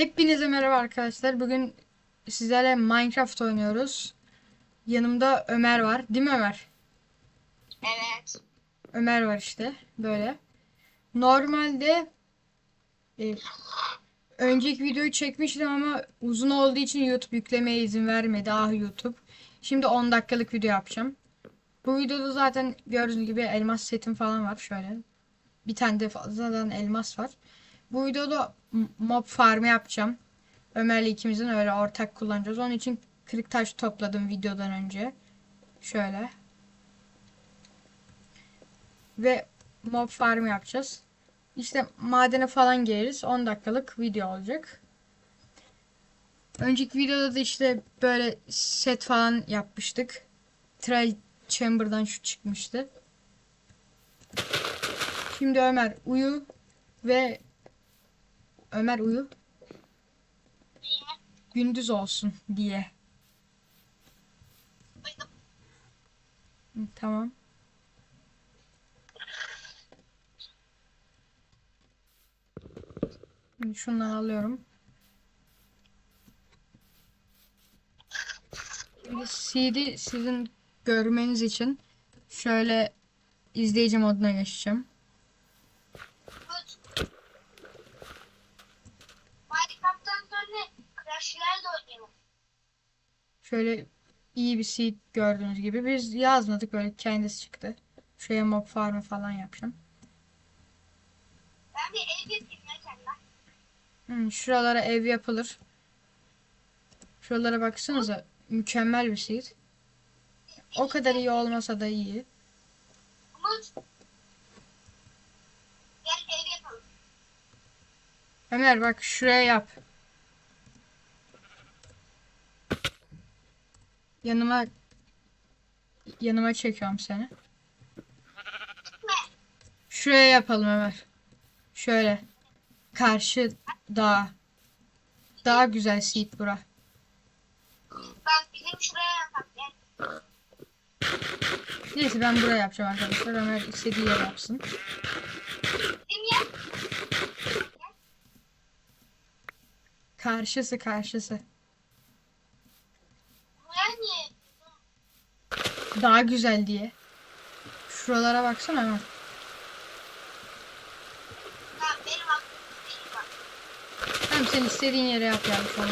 Hepinize merhaba arkadaşlar. Bugün sizlerle Minecraft oynuyoruz. Yanımda Ömer var. Değil mi Ömer? Evet. Ömer var işte. Böyle. Normalde e, önceki videoyu çekmiştim ama uzun olduğu için YouTube yüklemeye izin vermedi. Ah YouTube. Şimdi 10 dakikalık video yapacağım. Bu videoda zaten gördüğünüz gibi elmas setim falan var. Şöyle. Bir tane de fazladan elmas var. Bu videoda mob farmı yapacağım. Ömer'le ikimizin öyle ortak kullanacağız. Onun için kırık taş topladım videodan önce. Şöyle. Ve mob farmı yapacağız. İşte madene falan gireriz. 10 dakikalık video olacak. Önceki videoda da işte böyle set falan yapmıştık. Trial Chamber'dan şu çıkmıştı. Şimdi Ömer uyu ve Ömer uyu. Gündüz olsun diye. Tamam. Şundan alıyorum. CD sizin görmeniz için şöyle izleyici moduna geçeceğim. Good. Minecraft'tan sonra Crash Royale oynuyorum. Şöyle iyi bir seed gördüğünüz gibi. Biz yazmadık böyle kendisi çıktı. Şuraya mob farmı falan yapacağım. Ben bir ev yapayım ya. Hmm, şuralara ev yapılır. Şuralara baksanıza mükemmel bir seed. O kadar iyi olmasa da iyi. Umut. Gel ev yapalım. Ömer bak şuraya yap. Yanıma yanıma çekiyorum seni. Şuraya yapalım Ömer. Şöyle. Karşı dağ. Daha güzel seed bura. Bak bizim şuraya yapalım. Gel. Neyse ben buraya yapacağım arkadaşlar. Ömer istediği yere yapsın. Karşısı karşısı. Buraya niye? Daha güzel diye. Şuralara baksana bir şey. Tamam sen istediğin yere yap an.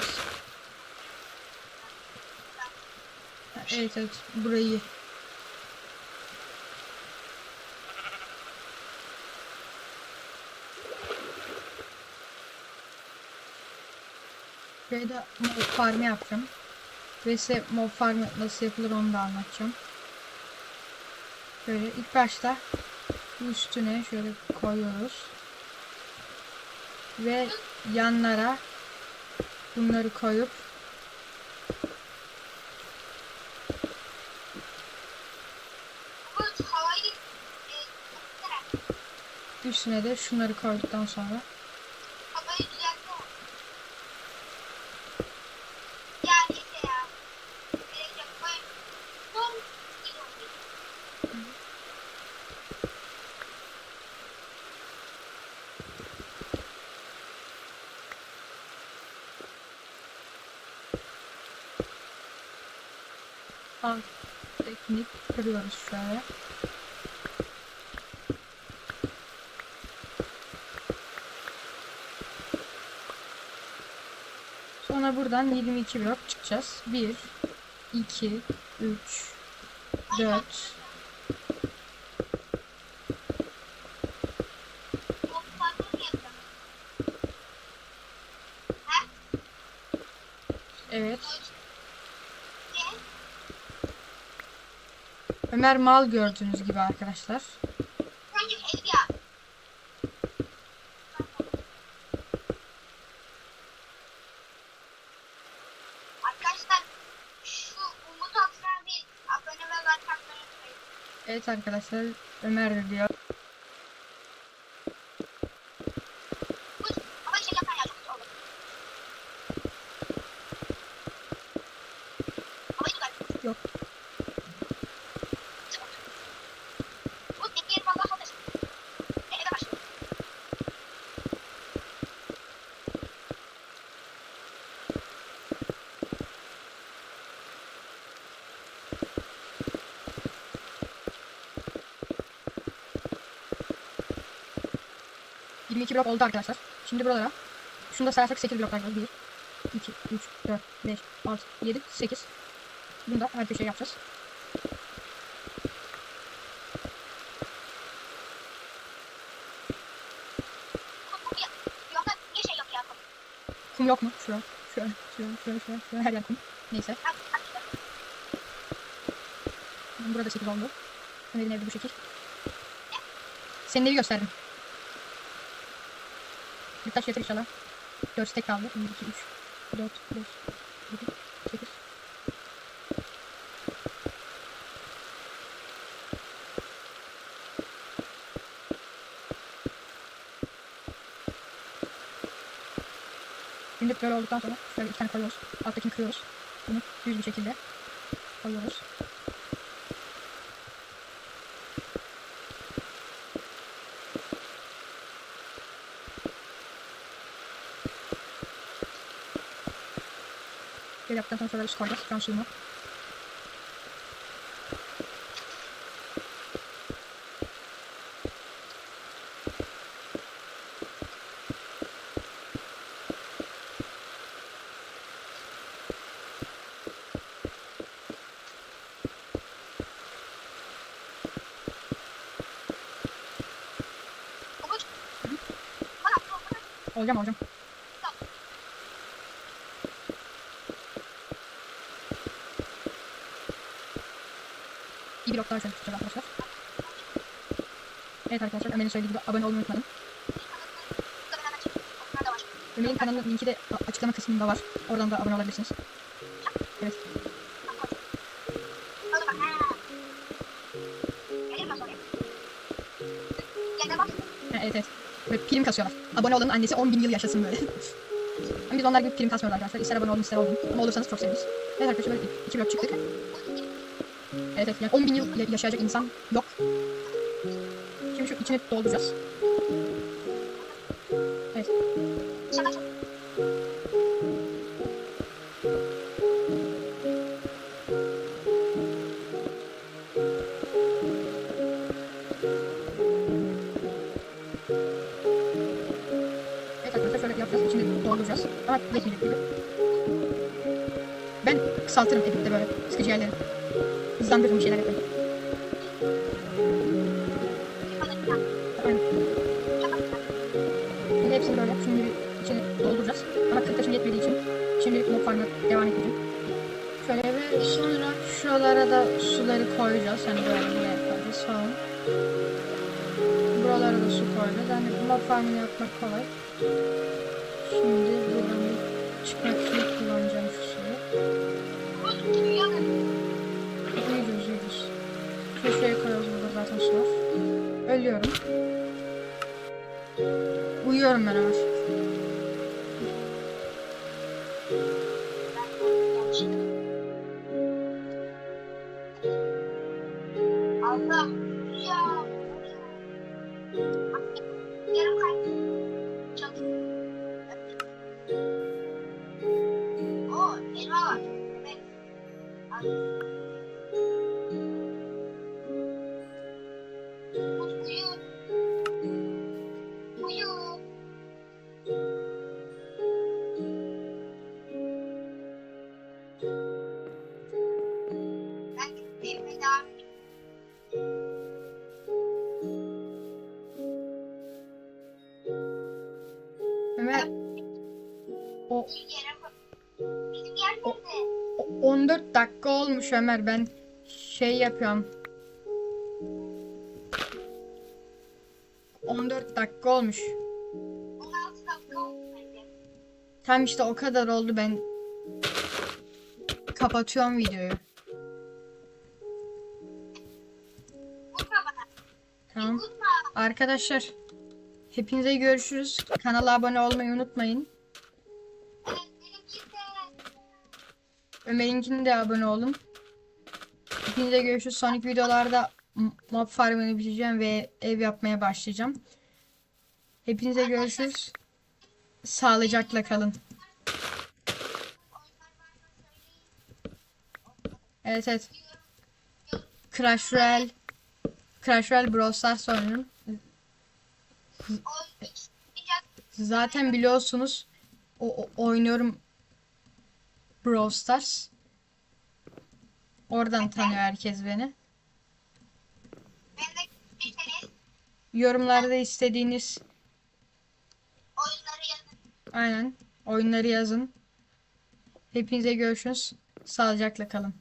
Ha, Evet evet burayı. Buraya da mob farmı yapacağım. Ve size mob farmı nasıl yapılır onu da anlatacağım. Böyle ilk başta üstüne şöyle koyuyoruz. Ve yanlara bunları koyup üstüne de şunları koyduktan sonra Havayı düzeltsene. Ya neyse ya. Gerek yok. Koy. Son iyi oluyor. Alt teknik kırıyoruz şöyle. Sonra buradan 22 blok çıkacağız. 1 2 3 4 O farklı mı yapacağım? Ha? Evet. Ne? Ömer mal gördüğünüz gibi arkadaşlar. Evet arkadaşlar Ömer de diyor. Umut ama şey yapma ya çok iyi olur. Havayı düzelt. Yok. Umut bekleyelim valla hazır. E, eve başlayalım. 22 blok oldu arkadaşlar. Şimdi buralara. Şunu da sayarsak 8 bloklar var. 1, 2, 3, 4, 5, 6, 7, 8. Bunu da her köşeye yapacağız. Kum yok mu? Şuraya. Şöyle. Şöyle. Şöyle. Şöyle. şöyle. Her yer kum. Neyse. Burada 8 oldu. Ömer'in evi bu şekil. Senin evi gösterdim. Bir taş getir inşallah. 4 tek kaldı. 1, 2, 3, 4, 5, 7, 8. Şimdi böyle olduktan sonra şöyle iki tane koyuyoruz. Alttakini kırıyoruz. Bunu düz bir şekilde koyuyoruz. Böyle yaptıktan sonra şöyle su koyacağız. Can suyunu. Umut. Bana, şöyle tutacağız arkadaşlar. Evet arkadaşlar Ömer'in söylediği gibi abone olmayı unutmayın. Ömer'in kanalının linki de açıklama kısmında var. Oradan da abone olabilirsiniz. Evet. Evet evet. Böyle prim kasıyorlar. Abone olanın annesi 10 bin yıl yaşasın böyle. Ama biz onlar gibi prim kasmıyorlar arkadaşlar. İster abone olun ister olmayın. Ama olursanız çok seviniriz. Evet arkadaşlar böyle iki blok çıktık. Evet yani 10 bin yıl ya- yaşayacak insan yok. Şimdi şu içini dolduracağız. Evet. Yapacağız. İçini dolduracağız. Ama yetmeyecek gibi. Ben kısaltırım editte böyle sıkıcı yerleri. Hızlandırırım şeyler tane. Şimdi hepsini böyle şimdi içini dolduracağız. Ama 40 taşım yetmediği için şimdilik mob farmına devam edeceğim. Şöyle ve sonra şuralara da suları koyacağız. Hani böyle buraya koyacağız falan. Buralara da su koyacağız. Yani mob farmını yapmak kolay. Şimdi buradan çıkmak Ölüyorum. Uyuyorum ben Ömer. Olmuş Ömer ben şey yapıyorum. 14 dakika olmuş. 16 dakika bence. Tam işte o kadar oldu ben kapatıyorum videoyu. Tamam. Arkadaşlar hepinize görüşürüz. Kanala abone olmayı unutmayın. Ömer'inkine de abone olun. Hepinize görüşürüz. Sonraki videolarda mob farmını bitireceğim ve ev yapmaya başlayacağım. Hepinize görüşürüz. Sağlıcakla kalın. Evet evet. Crash Royale Crash Royale Brawl Stars oynuyorum. Zaten biliyorsunuz o, o- oynuyorum Brawl Stars. Oradan tanıyor herkes beni. Ben de isterseniz Yorumlarda istediğiniz oyunları yazın. aynen oyunları yazın. Hepinize görüşürüz. Sağlıcakla kalın.